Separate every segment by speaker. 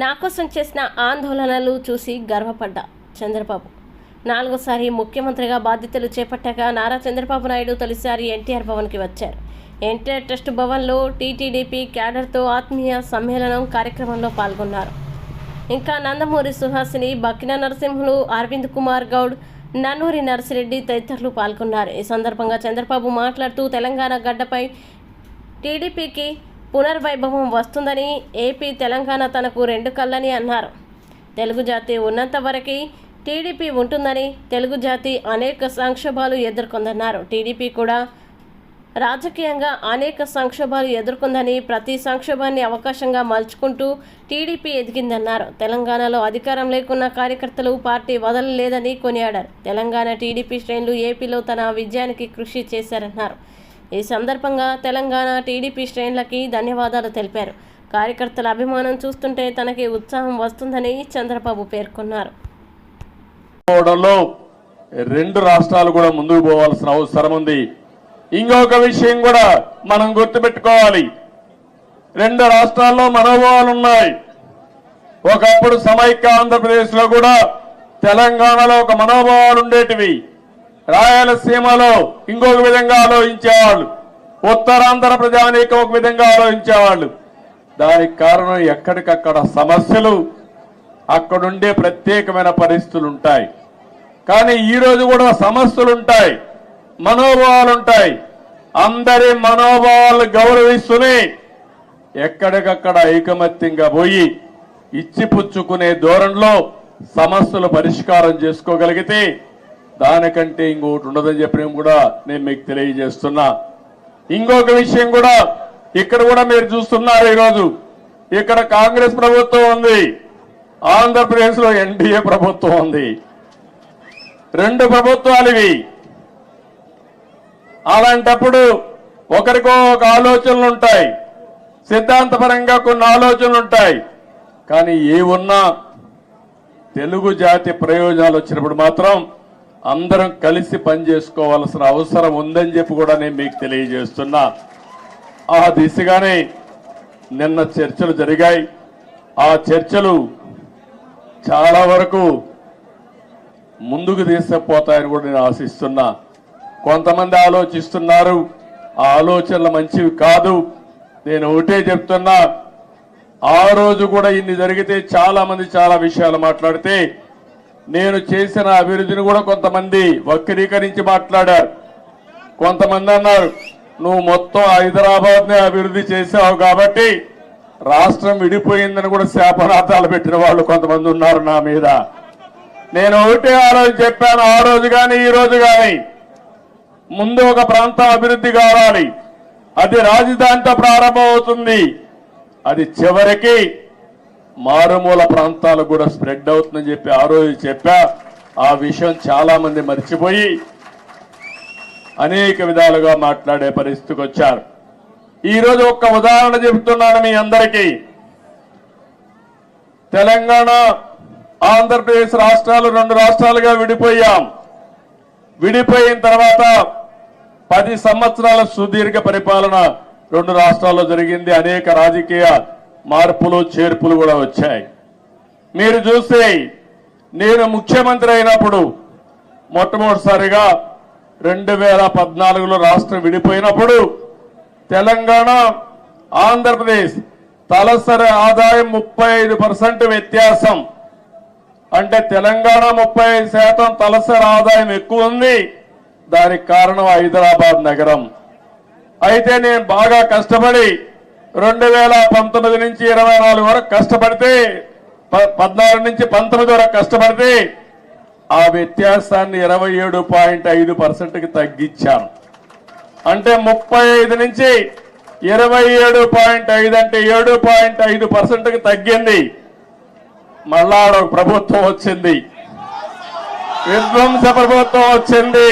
Speaker 1: నా కోసం చేసిన ఆందోళనలు చూసి గర్వపడ్డా చంద్రబాబు. నాలుగోసారి ముఖ్యమంత్రిగా బాధ్యతలు చేపట్టాక నారా చంద్రబాబు నాయుడు తొలిసారి ఎన్టీఆర్ భవన్కి వచ్చారు. ఎన్టీఆర్ ట్రస్ట్ భవన్లో టీటీడీపీ క్యాడర్తో ఆత్మీయ సమ్మేళనం కార్యక్రమంలో పాల్గొన్నారు. ఇంకా నందమూరి సుహాసిని బక్కిన నరసింహులు అరవింద్ కుమార్ గౌడ్ నన్నూరి నర్సిరెడ్డి తదితరులు పాల్గొన్నారు. ఈ సందర్భంగా చంద్రబాబు మాట్లాడుతూ తెలంగాణ గడ్డపై టీడీపీకి పునర్వైభవం వస్తుందని ఏపీ తెలంగాణ తనకు రెండు కళ్ళని అన్నారు. తెలుగు జాతి ఉన్నంత వరకు టీడీపీ ఉంటుందని తెలుగు జాతి అనేక సంక్షోభాలు ఎదుర్కొందన్నారు. టీడీపీ కూడా రాజకీయంగా అనేక సంక్షోభాలు ఎదుర్కొందని ప్రతి సంక్షోభాన్ని అవకాశంగా మలుచుకుంటూ టీడీపీ ఎదిగిందన్నారు. తెలంగాణలో అధికారం లేకున్న కార్యకర్తలు పార్టీ వదలలేదని కొనియాడారు. తెలంగాణ టీడీపీ శ్రేణులు ఏపీలో తన విజయానికి కృషి చేశారన్నారు. ఈ సందర్భంగా తెలంగాణ టీడీపీ శ్రేణులకి ధన్యవాదాలు తెలిపారు. కార్యకర్తల అభిమానం చూస్తుంటే తనకి ఉత్సాహం వస్తుందని చంద్రబాబు పేర్కొన్నారు.
Speaker 2: రెండు రాష్ట్రాలు కూడా ముందుకు పోవాల్సిన అవసరం ఉంది. ఇంకొక విషయం కూడా మనం గుర్తుపెట్టుకోవాలి. రెండు రాష్ట్రాల్లో మనోభావాలు ఉన్నాయి. ఒకప్పుడు సమైక్య ఆంధ్రప్రదేశ్లో కూడా తెలంగాణలో ఒక మనోభావాలు ఉండేటివి. రాయలసీమలో ఇంకొక విధంగా ఆలోచించేవాళ్ళు. ఉత్తరాంధ్ర ప్రజానీకం ఒక విధంగా ఆలోచించేవాళ్ళు. దానికి కారణం ఎక్కడికక్కడ సమస్యలు అక్కడుండే ప్రత్యేకమైన పరిస్థితులు ఉంటాయి కానీ ఈరోజు కూడా సమస్యలు ఉంటాయి మనోభావాలు ఉంటాయి అందరి మనోభావాలు గౌరవిస్తూనే ఎక్కడికక్కడ ఐకమత్యంగా పోయి ఇచ్చిపుచ్చుకునే ధోరణిలో సమస్యలు పరిష్కారం చేసుకోగలిగితే దానికంటే ఇంకొకటి ఉండదని చెప్పడం కూడా నేను మీకు తెలియజేస్తున్నా. ఇంకొక విషయం కూడా ఇక్కడ కూడా మీరు చూస్తున్నారు ఈరోజు. ఇక్కడ కాంగ్రెస్ ప్రభుత్వం ఉంది. ఆంధ్రప్రదేశ్లో ఎన్డీఏ ప్రభుత్వం ఉంది. రెండు ప్రభుత్వాలు ఇవి. అలాంటప్పుడు ఒకరికో ఒక ఆలోచనలు ఉంటాయి. సిద్ధాంతపరంగా కొన్ని ఆలోచనలు ఉంటాయి. కానీ ఏ ఉన్నా తెలుగు జాతి ప్రయోజనాలు వచ్చినప్పుడు మాత్రం అందరం కలిసి పనిచేసుకోవాల్సిన అవసరం ఉందని చెప్పి కూడా నేను మీకు తెలియజేస్తున్నా. ఆ దిశగానే నిన్న చర్చలు జరిగాయి. ఆ చర్చలు చాలా వరకు ముందుకు తీసుకుపోతాయని కూడా నేను ఆశిస్తున్నా. కొంతమంది ఆలోచిస్తున్నారు. ఆ ఆలోచనలు మంచివి కాదు. నేను ఒకటే చెప్తున్నా. ఆ రోజు కూడా ఇన్ని జరిగితే చాలా మంది చాలా విషయాలు మాట్లాడితే నేను చేసిన అభివృద్ధిని కూడా కొంతమంది వక్రీకరించి మాట్లాడారు. కొంతమంది అన్నారు నువ్వు మొత్తం హైదరాబాద్నే అభివృద్ధి చేసావు కాబట్టి రాష్ట్రం విడిపోయిందని కూడా శాపనాథాలు పెట్టిన వాళ్ళు కొంతమంది ఉన్నారు నా మీద. నేను ఒకటే ఆ రోజు చెప్పాను ఆ రోజు కానీ ఈ రోజు కానీ ముందు ఒక ప్రాంతం అభివృద్ధి కావాలి. అది రాజధానితో ప్రారంభమవుతుంది. అది చివరికి మారుమూల ప్రాంతాలకు కూడా స్ప్రెడ్ అవుతుందని చెప్పి ఆ రోజు చెప్పా. ఆ విషయం చాలా మంది మర్చిపోయి అనేక విధాలుగా మాట్లాడే పరిస్థితికి వచ్చారు. ఈరోజు ఒక్క ఉదాహరణ చెబుతున్నాను మీ అందరికీ. తెలంగాణ ఆంధ్రప్రదేశ్ రాష్ట్రాలు రెండు రాష్ట్రాలుగా విడిపోయాం. విడిపోయిన తర్వాత పది సంవత్సరాల సుదీర్ఘ పరిపాలన రెండు రాష్ట్రాల్లో జరిగింది. అనేక రాజకీయ మార్పులు చేర్పులు కూడా వచ్చాయి. మీరు చూస్తే నేను ముఖ్యమంత్రి అయినప్పుడు మొట్టమొదటిసారిగా రెండు వేల పద్నాలుగులో రాష్ట్రం విడిపోయినప్పుడు తెలంగాణ ఆంధ్రప్రదేశ్ తలసరి ఆదాయం ముప్పై ఐదు పర్సెంట్ వ్యత్యాసం. అంటే తెలంగాణ ముప్పై ఐదు శాతం తలసరి ఆదాయం ఎక్కువ ఉంది. దానికి కారణం హైదరాబాద్ నగరం. అయితే నేను బాగా కష్టపడి రెండు వేల పంతొమ్మిది నుంచి ఇరవై నాలుగు వరకు కష్టపడితే పద్నాలుగు నుంచి పంతొమ్మిది వరకు కష్టపడితే ఆ వ్యత్యాసాన్ని ఇరవై ఏడు పాయింట్ ఐదు పర్సెంట్కి తగ్గించాను. అంటే ముప్పై ఐదు నుంచి ఇరవై ఏడు పాయింట్ ఐదు అంటే ఏడు పాయింట్ ఐదు పర్సెంట్కి తగ్గింది. మళ్ళా ప్రభుత్వం వచ్చింది. విధ్వంస ప్రభుత్వం వచ్చింది.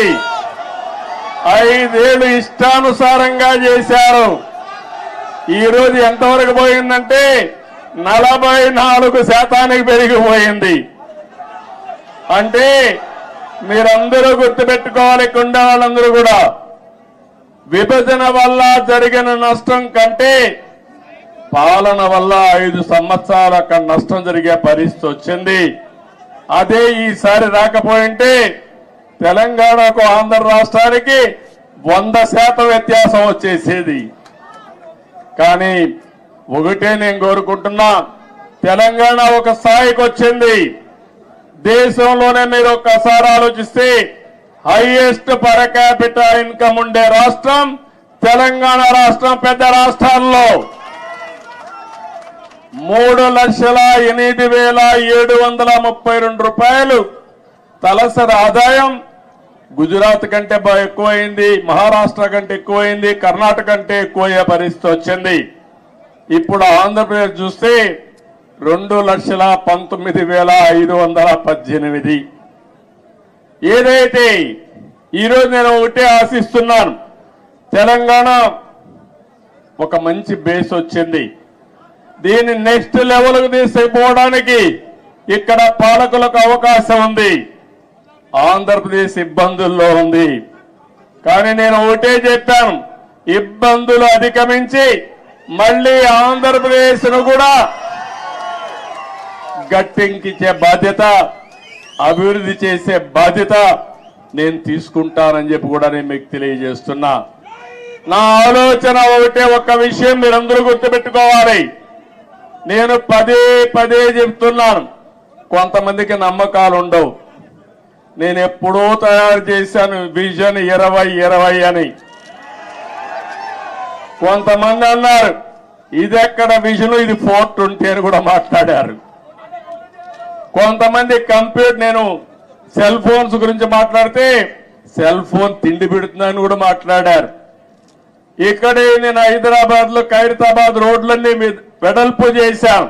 Speaker 2: ఐదేళ్ళు ఇష్టానుసారంగా చేశారు. ఈరోజు ఎంతవరకు పోయిందంటే నలభై నాలుగు శాతానికి పెరిగిపోయింది అంటే మీరందరూ గుర్తుపెట్టుకోవాలి కుండ వాళ్ళందరూ కూడా. విభజన వల్ల జరిగిన నష్టం కంటే పాలన వల్ల ఐదు సంవత్సరాలు అక్కడ నష్టం జరిగే పరిస్థితి వచ్చింది. అదే ఈసారి రాకపోయింటే తెలంగాణకు ఆంధ్ర రాష్ట్రానికి వంద శాతం వ్యత్యాసం వచ్చేసేది. కానీ ఒకటే నేను కోరుకుంటున్నా తెలంగాణ ఒక స్థాయికి వచ్చింది. దేశంలోనే మీరు ఒక్కసారి ఆలోచిస్తే హైయెస్ట్ పర్ క్యాపిటల్ ఇన్కమ్ ఉండే రాష్ట్రం తెలంగాణ రాష్ట్రం పెద్ద రాష్ట్రాల్లో. మూడు లక్షల ఎనిమిది వేల ఏడు వందల ముప్పై రెండు రూపాయలు తలసరి ఆదాయం గుజరాత్ కంటే ఎక్కువైంది మహారాష్ట్ర కంటే ఎక్కువైంది కర్ణాటక కంటే ఎక్కువయ్యే పరిస్థితి వచ్చింది. ఇప్పుడు ఆంధ్రప్రదేశ్ చూస్తే రెండు లక్షల పంతొమ్మిది వేల ఐదు వందల పద్దెనిమిది. ఏదైతే ఈరోజు నేను ఒకటే ఆశిస్తున్నాను తెలంగాణ ఒక మంచి బేస్ వచ్చింది. దీన్ని నెక్స్ట్ లెవెల్కు తీసుకుపోవడానికి ఇక్కడ పాలకులకు అవకాశం ఉంది. ఆంధ్రప్రదేశ్ ఇబ్బందుల్లో ఉంది. కానీ నేను ఒకటే చెప్పాను ఇబ్బందులు అధిగమించి మళ్ళీ ఆంధ్రప్రదేశ్ను కూడా గట్టెంకిచ్చే బాధ్యత అభివృద్ధి చేసే బాధ్యత నేను తీసుకుంటానని చెప్పి కూడా నేను మీకు తెలియజేస్తున్నా. నా ఆలోచన ఒకటే ఒక్క విషయం మీరందరూ గుర్తుపెట్టుకోవాలి. నేను పదే పదే చెప్తున్నాను కొంతమందికి నమ్మకాలు ఉండవు నేను ఎప్పుడో తయారు చేశాను విజన్ ఇరవై ఇరవై అని. కొంతమంది అన్నారు ఇది ఎక్కడ విజన్? ఇది ఫోర్ ట్వంటీ అని కూడా మాట్లాడారు. కొంతమంది కంప్యూటర్ నేను సెల్ ఫోన్స్ గురించి మాట్లాడితే సెల్ ఫోన్ తిండి పెడుతుందని కూడా మాట్లాడారు. ఇక్కడే నేను హైదరాబాద్లో ఖైరతాబాద్ రోడ్లన్నీ వెడల్పు చేశాం.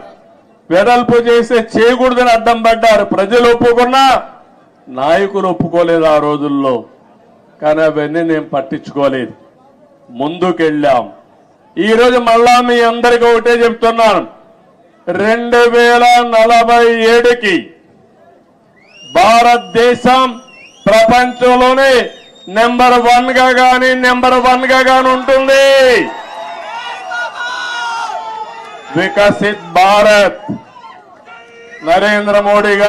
Speaker 2: వెడల్పు చేస్తే చేయకూడదని అడ్డం పడ్డారు. ప్రజలు ఒప్పుకున్నా నాయకులు ఒప్పుకోలేదు ఆ రోజుల్లో కానీ అవన్నీ నేను పట్టించుకోలేదు. ముందుకెళ్ళాం. ఈ రోజు మళ్ళా మీ అందరికీ ఒకటే చెప్తున్నాను. రెండు వేల నలభై ఏడుకి భారతదేశం ప్రపంచంలోనే నెంబర్ వన్గా కానీ నెంబర్ వన్గా కానీ ఉంటుంది. వికసిత్ భారత్. నరేంద్ర మోడీ గారు